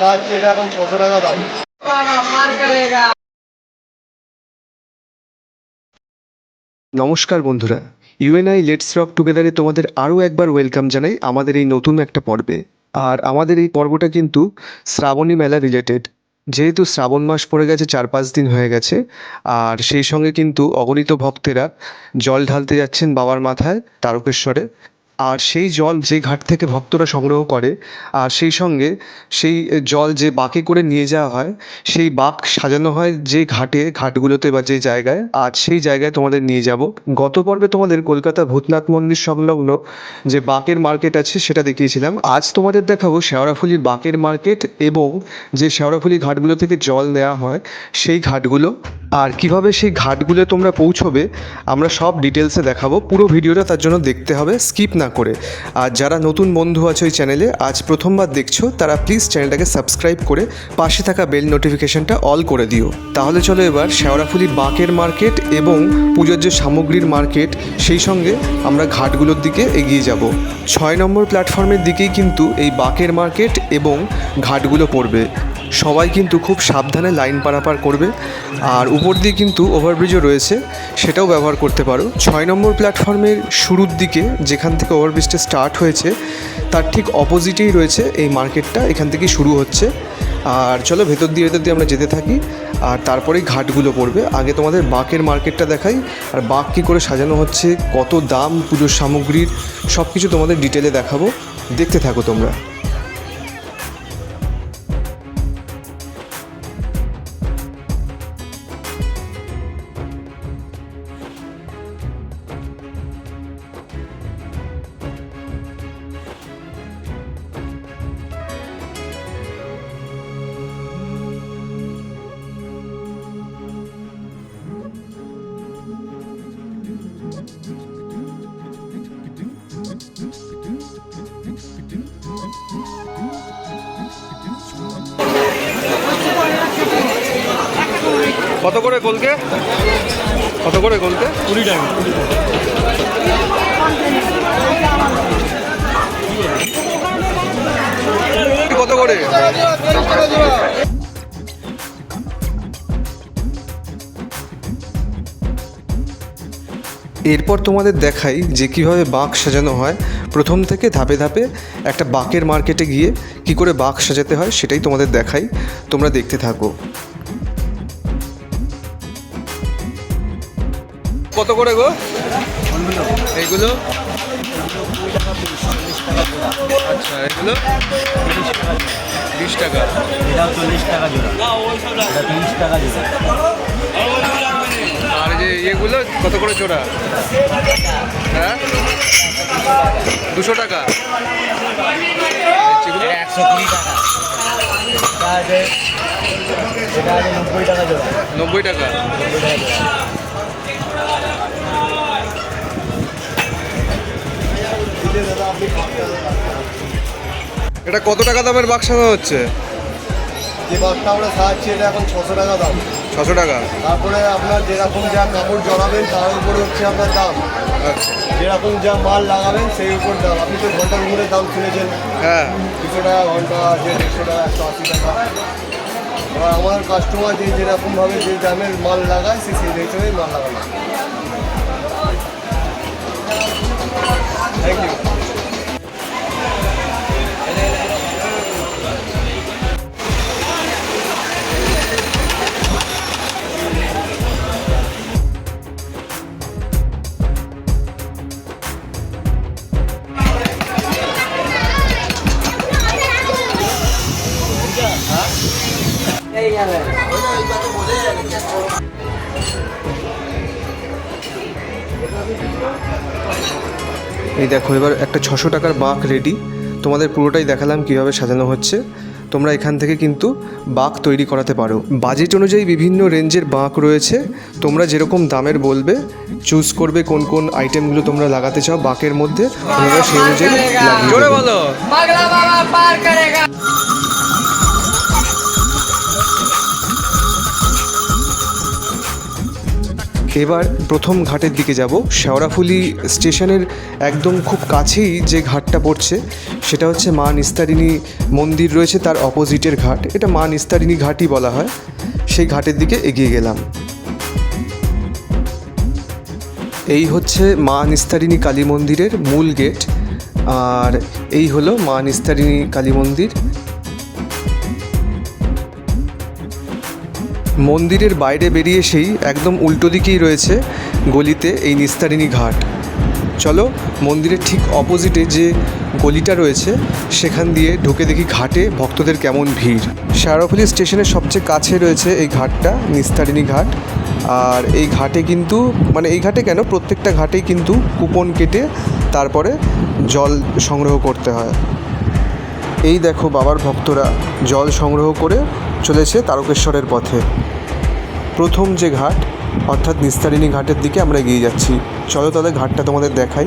খাওয়াচ্ছি এটা এখন ছশো টাকা দাম। নমস্কার বন্ধুরা ইউএনআই লেটস রক টুগেদারে তোমাদের আরও একবার ওয়েলকাম জানাই আমাদের এই নতুন একটা পর্বে। আর আমাদের এই পর্বটা কিন্তু শ্রাবণী মেলা রিলেটেড যেহেতু শ্রাবণ মাস পড়ে গেছে চার পাঁচ দিন হয়ে গেছে, আর সেই সঙ্গে কিন্তু অগণিত ভক্তেরা জল ঢালতে যাচ্ছেন বাবার মাথায়, তারকেশ্বরে। আর সেই জল যে ঘাট থেকে ভক্তরা সংগ্রহ করে, আর সেই সঙ্গে সেই জল যে বাঁকে করে নিয়ে যাওয়া হয়, সেই বাঁক সাজানো হয় যে ঘাটে, ঘাটগুলোতে বা যে জায়গায়। আর সেই জায়গায় তোমাদের নিয়ে যাব। গত পর্বে তোমাদের কলকাতা ভূতনাথ মন্দির সংলগ্ন যে বাঁকের মার্কেট আছে, সেটা দেখিয়েছিলাম। আজ তোমাদের দেখাবো শেওড়াফুলির বাঁকের মার্কেট এবং যে শেওড়াফুলি ঘাটগুলো থেকে জল নেওয়া হয়, সেই ঘাটগুলো। আর কীভাবে সেই ঘাটগুলো তোমরা পৌঁছবে, আমরা সব ডিটেলসে দেখাবো। পুরো ভিডিওটা তার জন্য দেখতে হবে, স্কিপ না করে। আর যারা নতুন বন্ধু আছে ওই চ্যানেলে, আজ প্রথমবার দেখছ, তারা প্লিজ চ্যানেলটাকে সাবস্ক্রাইব করে পাশে থাকা বেল নোটিফিকেশনটা অল করে দিও। তাহলে চলো এবার শেওড়াফুলি বাঁকের মার্কেট এবং পুজোর যে সামগ্রীর মার্কেট সেই সঙ্গে আমরা ঘাটগুলোর দিকে এগিয়ে যাব। ছয় নম্বর প্ল্যাটফর্মের দিকেই কিন্তু এই বাঁকের মার্কেট এবং ঘাটগুলো পড়বে। সবাই কিন্তু খুব সাবধানে লাইন পারাপার করবে। আর উপর দিয়ে কিন্তু ওভারব্রিজও রয়েছে, সেটাও ব্যবহার করতে পারো। ছয় নম্বর প্ল্যাটফর্মের শুরুর দিকে যেখান থেকে ওভারব্রিজটা স্টার্ট হয়েছে, তার ঠিক অপোজিটেই রয়েছে এই মার্কেটটা এখান থেকেই শুরু হচ্ছে। আর চলো ভেতর দিয়ে ভেতর দিয়ে আমরা যেতে থাকি, আর তারপরেই ঘাটগুলো পড়বে। আগে তোমাদের বাঁকের মার্কেটটা দেখাই, আর বাঁক কী করে সাজানো হচ্ছে, কত দাম, পুজোর সামগ্রীর সব কিছু তোমাদের ডিটেলে দেখাবো। দেখতে থাকো তোমরা। কত করে গোলকে? কত করে গোলকে? কুড়ি টাকা। কত করে? এরপর তোমাদের দেখাই যে কীভাবে বাঁক সাজানো হয়। প্রথম থেকে ধাপে ধাপে একটা বাঁকের মার্কেটে গিয়ে কি করে বাঁক সাজাতে হয় সেটাই তোমাদের দেখাই। তোমরা দেখতে থাকো। কত করে গো? এইগুলো আচ্ছা এগুলো? বিশ টাকা। এটাও চল্লিশ টাকা জোড়া। এটা তিরিশ টাকা জোড়া। আর যে ইয়েগুলো কত করে জোড়া? হ্যাঁ? দুশো টাকা। একশো কুড়ি টাকা। এটা আছে নব্বই টাকা জোড়া। নব্বই টাকা। নব্বই টাকা এটা কত টাকা দামের বাক্স হচ্ছে? যে বাঘটা আমরা খাওয়াচ্ছি এটা এখন ছশো টাকা দাম। ছশো টাকা? তারপরে আপনার যেরকম যা কাপড় জড়াবেন তার উপরে হচ্ছে আপনার দাম। আচ্ছা। যেরকম যা মাল লাগাবেন সেই উপর দাম। আপনি তো ঘণ্টার উপরে দাম শুনেছেন হ্যাঁ। দুশো টাকা ঘণ্টা আছে দেড়শো টাকা একশো আশি টাকা। এবার আমার কাস্টমার যে যেরকমভাবে যে দামের মাল লাগায় সে সেই হিসেবেই মাল লাগাবে থ্যাংক ইউ এই দেখো এবার একটা ছশো টাকার বাঁক রেডি তোমাদের পুরোটাই দেখালাম কীভাবে সাজানো হচ্ছে। তোমরা এখান থেকে কিন্তু বাঁক তৈরি করাতে পারো। বাজেট অনুযায়ী বিভিন্ন রেঞ্জের বাঁক রয়েছে। তোমরা যেরকম দামের বলবে চুজ করবে কোন কোন আইটেমগুলো তোমরা লাগাতে চাও বাঁকের মধ্যে তোমরা সেই অনুযায়ী এবার প্রথম ঘাটের দিকে যাব। শেওড়াফুলি স্টেশনের একদম খুব কাছেই যে ঘাটটা পড়ছে, সেটা হচ্ছে মা নিস্তারিণী মন্দির রয়েছে তার অপোজিটের ঘাট। এটা মা নিস্তারিণী ঘাটই বলা হয়। সেই ঘাটের দিকে এগিয়ে গেলাম। এই হচ্ছে মা নিস্তারিণী কালী মন্দিরের মূল গেট। আর এই হলো মা নিস্তারিণী কালী মন্দির। মন্দিরের বাইরে বেরিয়ে সেই একদম উল্টো দিকেই রয়েছে গলিতে এই নিস্তারিণী ঘাট। চলো মন্দিরের ঠিক অপোজিটে যে গলিটা রয়েছে, সেখান দিয়ে ঢুকে দেখি ঘাটে ভক্তদের কেমন ভিড়। শারাফুলি স্টেশনের সবচেয়ে কাছে রয়েছে এই ঘাটটা, নিস্তারিণী ঘাট। আর এই ঘাটে কিন্তু মানে এই ঘাটে কেন, প্রত্যেকটা ঘাটেই কিন্তু কুপন কেটে তারপরে জল সংগ্রহ করতে হয়। এই দেখো বাবার ভক্তরা জল সংগ্রহ করে চলেছে তারকেশ্বরের পথে। প্রথম যে ঘাট, অর্থাৎ নিস্তারিণী ঘাটের দিকে আমরা এগিয়ে যাচ্ছি। চলো তাহলে ঘাটটা তোমাদের দেখাই।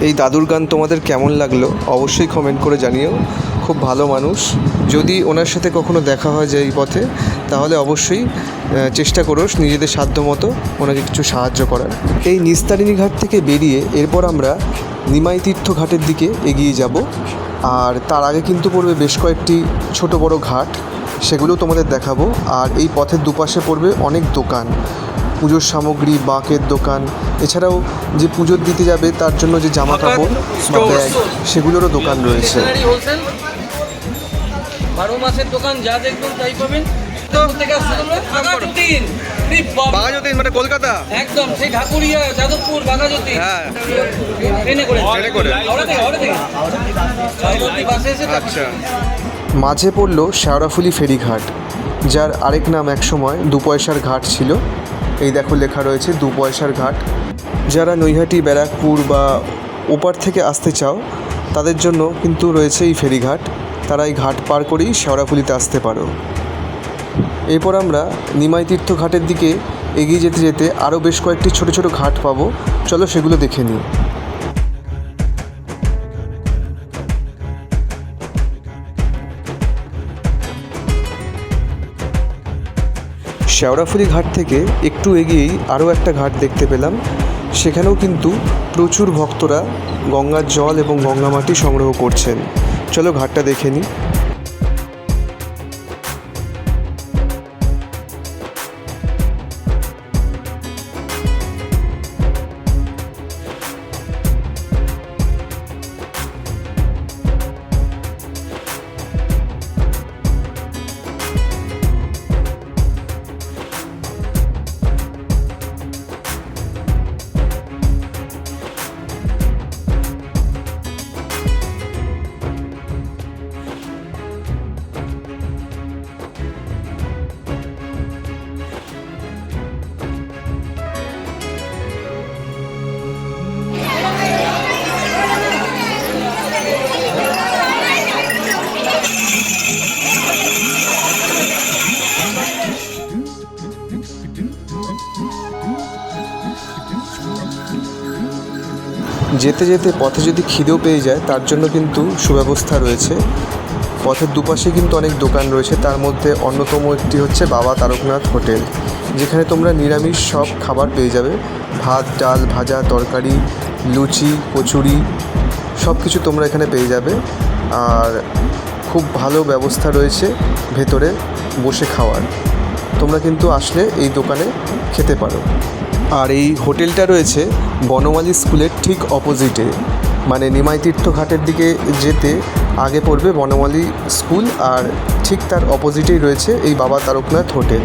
এই দাদুর গান তোমাদের কেমন লাগল অবশ্যই কমেন্ট করে জানিও। খুব ভালো মানুষ। যদি ওনার সাথে কখনো দেখা হয় যে এই পথে, তাহলে অবশ্যই চেষ্টা করো নিজেদের সাধ্য মতো ওনাকে কিছু সাহায্য করার। এই নিস্তারিণী ঘাট থেকে বেরিয়ে এরপর আমরা নিমাই তীর্থ ঘাটের দিকে এগিয়ে যাব। আর তার আগে কিন্তু পড়বে বেশ কয়েকটি ছোট বড় ঘাট, সেগুলো তোমাদের দেখাবো। আর এই পথের দুপাশে পড়বে অনেক দোকান। পুজোর সামগ্রী বাঁকের দোকান এছাড়াও যে পুজোর দিতে যাবে তার জন্য যে জামা কাপড় বা ব্যাগ সেগুলোরও দোকান রয়েছে। স্টেশনারি হোলসেল বারো মাসের দোকান যা দেখবেন তাই পাবেন। থেকে আসছে তোমরা? বাঘাযতীন। আরে বাবা, বাঘাযতীন মানে কলকাতা? একদম সেই ঢাকুরিয়া যাদবপুর বাঘাযতীন। হ্যাঁ। ট্রেনে করে। ট্রেনে করে। হাওড়া থেকে হাওড়া থেকে। হাওড়া বাসে এসে আচ্ছা। মাঝে পড়ল শেওড়াফুলি ফেরিঘাট যার আরেক নাম একসময় দু পয়সার ঘাট ছিল। এই দেখো লেখা রয়েছে, দু পয়সার ঘাট। যারা নৈহাটি, ব্যারাকপুর বা ওপার থেকে আসতে চাও, তাদের জন্য কিন্তু রয়েছে এই ফেরিঘাট। তারা এই ঘাট পার করেই শেওড়াফুলিতে আসতে পারো। এরপর আমরা নিমাইতীর্থ ঘাটের দিকে এগিয়ে যেতে যেতে আরও বেশ কয়েকটি ছোট ছোট ঘাট পাবো। চলো সেগুলো দেখে নিই। শেওড়াফুলি ঘাট থেকে একটু এগিয়েই আরও একটা ঘাট দেখতে পেলাম। সেখানেও কিন্তু প্রচুর ভক্তরা গঙ্গার জল এবং গঙ্গা মাটি সংগ্রহ করছেন। চলো ঘাটটা দেখে নিই। যেতে যেতে পথে যদি খিদেও পেয়ে যায়, তার জন্য কিন্তু সুব্যবস্থা রয়েছে। পথের দুপাশে কিন্তু অনেক দোকান রয়েছে, তার মধ্যে অন্যতম একটি হচ্ছে বাবা তারকনাথ হোটেল, যেখানে তোমরা নিরামিষ সব খাবার পেয়ে যাবে। ভাত, ডাল, ভাজা, তরকারি, লুচি, কচুরি সব কিছু তোমরা এখানে পেয়ে যাবে। আর খুব ভালো ব্যবস্থা রয়েছে ভেতরে বসে খাওয়ার। তোমরা কিন্তু আসলে এই দোকানে খেতে পারো। আর এই হোটেলটা রয়েছে বনমালী স্কুলের ঠিক অপোজিটে। মানে নিমাই তীর্থ ঘাটের দিকে যেতে আগে পড়বে বনমালী স্কুল আর ঠিক তার অপোজিটেই রয়েছে এই বাবা তারকনাথ হোটেল।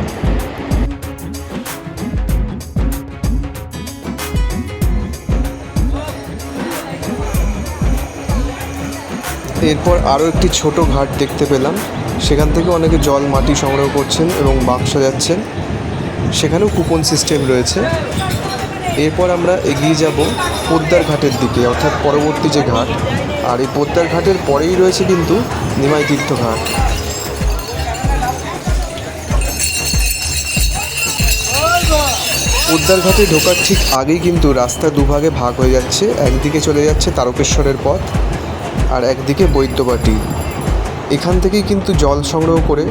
এরপর আরও একটি ছোট ঘাট দেখতে পেলাম। সেখান থেকে অনেকে জল, মাটি সংগ্রহ করছেন এবং বাক্স যাচ্ছেন। সেখানেও কুপন সিস্টেম রয়েছে। এরপর আমরা এগিয়ে যাব পোদ্দার ঘাটের দিকে, অর্থাৎ পরবর্তী যে ঘাট। আর এই পোদ্দার ঘাটের পরেই রয়েছে কিন্তু নিমাই তীর্থ ঘাট। পোদ্দার ঘাটে ঢোকার ঠিক আগেই কিন্তু রাস্তা দুভাগে ভাগ হয়ে যাচ্ছে। একদিকে চলে যাচ্ছে তারকেশ্বরের পথ আর একদিকে বৈদ্যবাটি। এখান থেকেই কিন্তু জল সংগ্রহ করে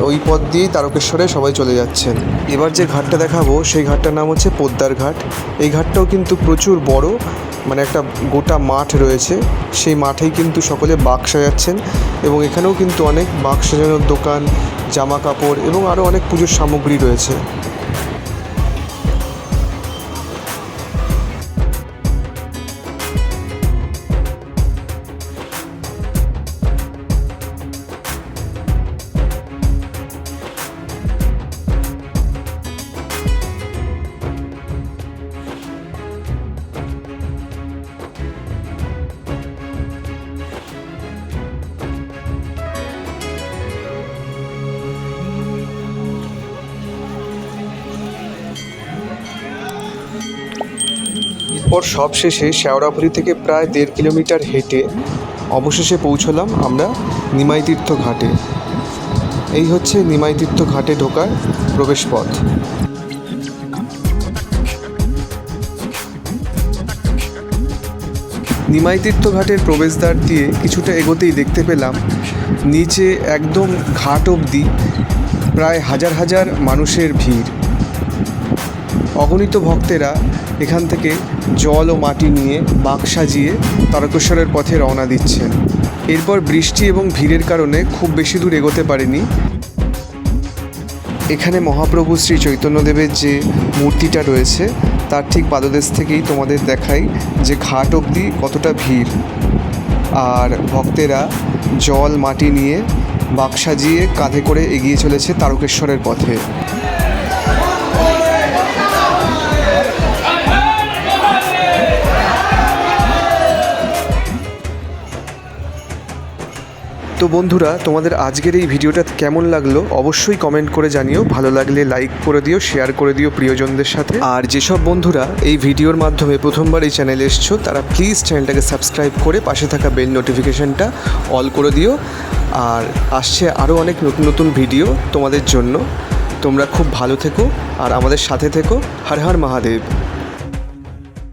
ওই পথ দিয়েই তারকেশ্বরে সবাই চলে যাচ্ছেন। এবার যে ঘাটটা দেখাবো, সেই ঘাটটার নাম হচ্ছে পোদ্দার ঘাট। এই ঘাটটাও কিন্তু প্রচুর বড় মানে একটা গোটা মাঠ রয়েছে। সেই মাঠেই কিন্তু সকলে বাক সাজাচ্ছেন এবং এখানেও কিন্তু অনেক বাক সাজানোর দোকান, জামা কাপড় এবং আরও অনেক পুজোর সামগ্রী রয়েছে। এরপর সব শেষে শেওড়াফুলি থেকে প্রায় দেড় কিলোমিটার হেঁটে অবশেষে পৌঁছলাম আমরা নিমাইতীর্থ ঘাটে। এই হচ্ছে নিমাইতীর্থ ঘাটে ঢোকার প্রবেশপথ। নিমাইতীর্থ ঘাটের প্রবেশদ্বার দিয়ে কিছুটা এগোতেই দেখতে পেলাম, নিচে একদম ঘাট অবধি প্রায় হাজার হাজার মানুষের ভিড়। অগণিত ভক্তেরা এখান থেকে জল ও মাটি নিয়ে বাঁক সাজিয়ে তারকেশ্বরের পথে রওনা দিচ্ছেন। এরপর বৃষ্টি এবং ভিড়ের কারণে খুব বেশি দূর এগোতে পারেনি। এখানে মহাপ্রভু শ্রী চৈতন্যদেবের যে মূর্তিটা রয়েছে, তার ঠিক পাদদেশ থেকেই তোমাদের দেখাই যে ঘাট অবধি কতটা ভিড়। আর ভক্তেরা জল, মাটি নিয়ে বাক সাজিয়ে কাঁধে করে এগিয়ে চলেছে তারকেশ্বরের পথে। তো বন্ধুরা, তোমাদের আজকের এই ভিডিওটা কেমন লাগল অবশ্যই কমেন্ট করে জানিও। ভালো লাগলে লাইক করে দিও শেয়ার করে দিও প্রিয়জনদের সাথে। আর যেসব বন্ধুরা এই ভিডিওর মাধ্যমে প্রথমবার এই চ্যানেলে এসছো, তারা প্লিজ চ্যানেলটাকে সাবস্ক্রাইব করে পাশে থাকা বেল নোটিফিকেশনটা অল করে দিও। আর আসছে আরও অনেক নতুন নতুন ভিডিও তোমাদের জন্য। তোমরা খুব ভালো থেকো, আর আমাদের সাথে থেকো। হর হর মহাদেব।